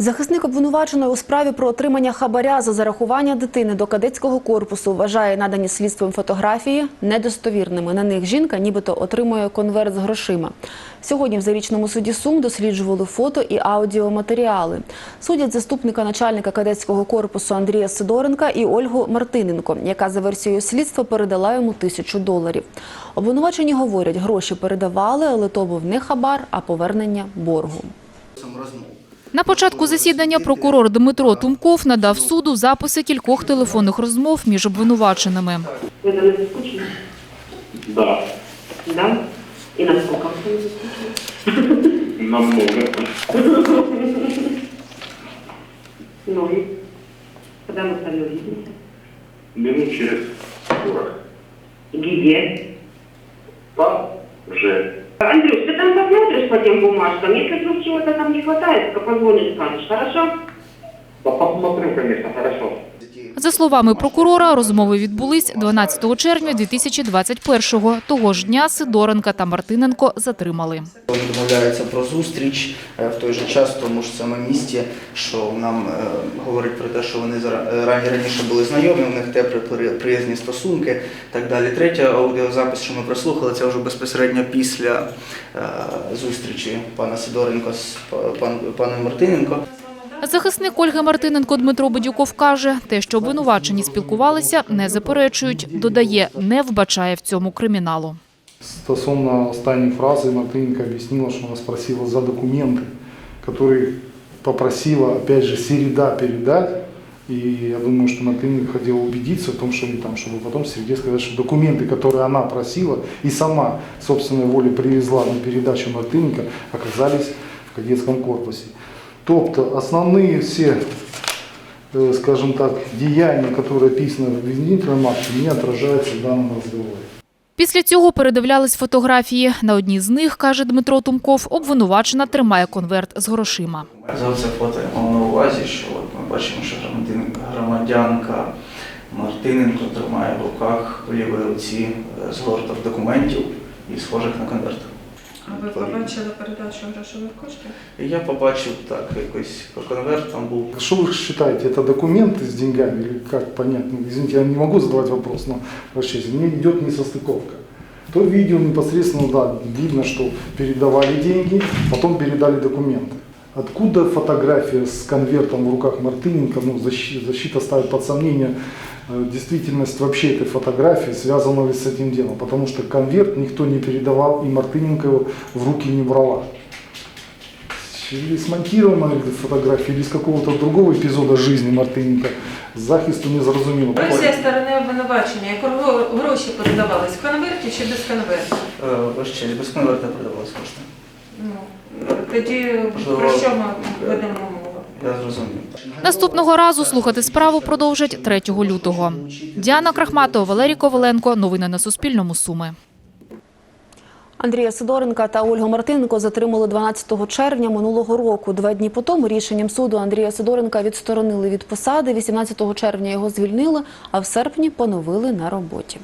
Захисник обвинуваченої у справі про отримання хабаря за зарахування дитини до кадетського корпусу вважає надані слідством фотографії недостовірними. На них жінка нібито отримує конверт з грошима. Сьогодні в зарічному суді Сум досліджували фото і аудіоматеріали. Судять заступника начальника кадетського корпусу Андрія Сидоренка і Ольгу Мартиненко, яка за версією слідства передала йому тисячу доларів. Обвинувачені говорять, гроші передавали, але то був не хабар, а повернення боргу. На початку засідання прокурор Дмитро Тумков надав суду записи кількох телефонних розмов між обвинуваченими. Вы за мной скучно? Да, Да? И насколько вам это скучно? намного. Ну и? Когда мы с вами увидимся? Минут через 40. Где? Там же. Андрюш, ты там посмотришь по тем бумажкам. Если вдруг чего-то там не хватает, позвонишь, скажешь, хорошо? Да посмотрю, конечно, хорошо. За словами прокурора, розмови відбулись 12 червня 2021-го. Того ж дня Сидоренка та Мартиненко затримали. Вони домовляються про зустріч е, в той же час, в тому ж самому місті, що нам е, говорить про те, що вони е, рані раніше були знайомі, у них теплі приязні стосунки, так далі. Третя аудіозапис, що ми прослухали, це вже безпосередньо після зустрічі пана Сидоренко з пан, паном Мартиненко. Захисник Ольги Мартиненко Дмитро Бедюков каже, те, що обвинувачені спілкувалися, не заперечують. Додає, не вбачає в цьому криміналу. Стосовно останньої фрази Мартиненко объяснила, что она спросила за документы, которые попросила, опять же, Середа передать. И я думаю, что Мартыненко хотела убедиться в том, что, там, чтобы потом Середе сказать, что документы, которые она просила и сама собственной волей привезла на передачу Мартыненко, оказались в кадетском корпусе. Тобто основные все, э, скажем так, деяния, которые описаны в обвинительном акте, не отражаются в данном разговоре. Після цього передивлялись фотографії. На одній з них, каже Дмитро Тумков, обвинувачена тримає конверт з грошима. За це фото я мав на увазі, що от ми бачимо, що громадянка, громадянка Мартиненко тримає в руках в лівій руці е, згорток документів і схожих на конверт. А ви побачили передачу грошових коштів? Я побачив так, якийсь конверт там був. Что вы считаете, это документы с деньгами или как понять? Ну, извините, я не могу задавать вопрос, но прощайте, мне идет несостыковка. То видео непосредственно, да, видно, что передавали деньги, потом передали документы. Откуда фотография с конвертом в руках Мартыненко, ну, защита, защита ставит под сомнение э, действительность вообще этой фотографии, связанного с этим делом, потому что конверт никто не передавал, и Мартыненко его в руки не брала. Или смонтирована эта фотография, или из какого-то другого эпизода жизни Мартыненко, захисту не зрозуміло. Версія сторони обвинувачення, як гро- гроші передавались в конверті чи без конверту? Е, Ось ще без конверта передавалися кошти. Ну, Тоді про що ми? Я зрозумів. Наступного разу слухати справу продовжать 3 лютого. Діана Крахматова, Валерій Коваленко. Новини на Суспільному. Суми. Андрія Сидоренка та Ольгу Мартиненко затримали 12 червня минулого року. Два дні по тому рішенням суду Андрія Сидоренка відсторонили від посади. 18 червня його звільнили, а в серпні поновили на роботі.